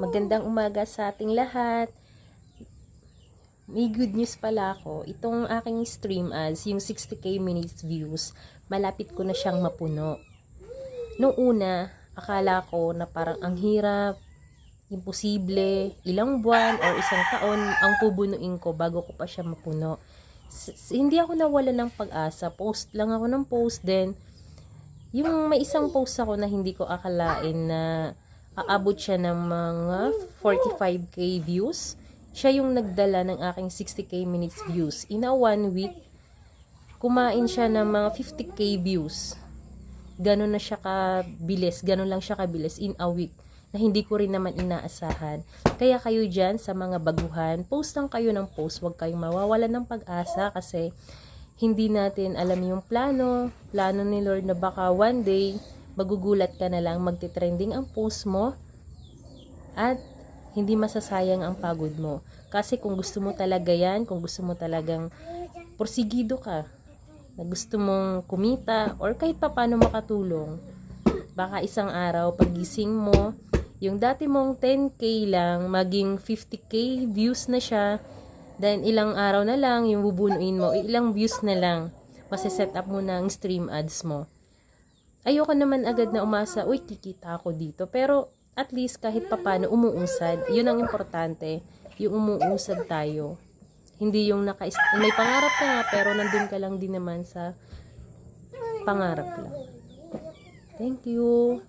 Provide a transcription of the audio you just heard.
Magandang umaga sa ating lahat. May good news pala ako. Itong aking stream ads, yung 60k minutes views, malapit ko na siyang mapuno. Noong una, akala ko na parang ang hirap, imposible, ilang buwan or isang taon ang pubunuin ko bago ko pa siya mapuno. S- hindi ako nawala ng pag-asa. Post lang ako ng post then yung may isang post ako na hindi ko akalain na aabot siya ng mga 45k views. Siya yung nagdala ng aking 60k minutes views. In a one week, kumain siya ng mga 50k views. Ganon na siya kabilis. Ganon lang siya kabilis in a week na hindi ko rin naman inaasahan. Kaya kayo dyan sa mga baguhan, post lang kayo ng post. Huwag kayong mawawalan ng pag-asa kasi hindi natin alam yung plano, plano ni Lord na baka one day, magugulat ka na lang, magte-trending ang post mo, at hindi masasayang ang pagod mo. Kasi kung gusto mo talaga yan, kung gusto mo talagang porsigido ka, na gusto mong kumita, or kahit pa paano makatulong, baka isang araw, pagising mo, yung dati mong 10k lang, maging 50k views na siya, then ilang araw na lang, yung bubunuin mo, ilang views na lang, masiset up mo ang stream ads mo. Ayoko naman agad na umasa, uy, kikita ako dito. Pero, at least kahit papano umuusad. Yun ang importante, yung umuusad tayo. Hindi yung naka may pangarap ka nga, pero nandun ka lang din naman sa pangarap lang. Thank you.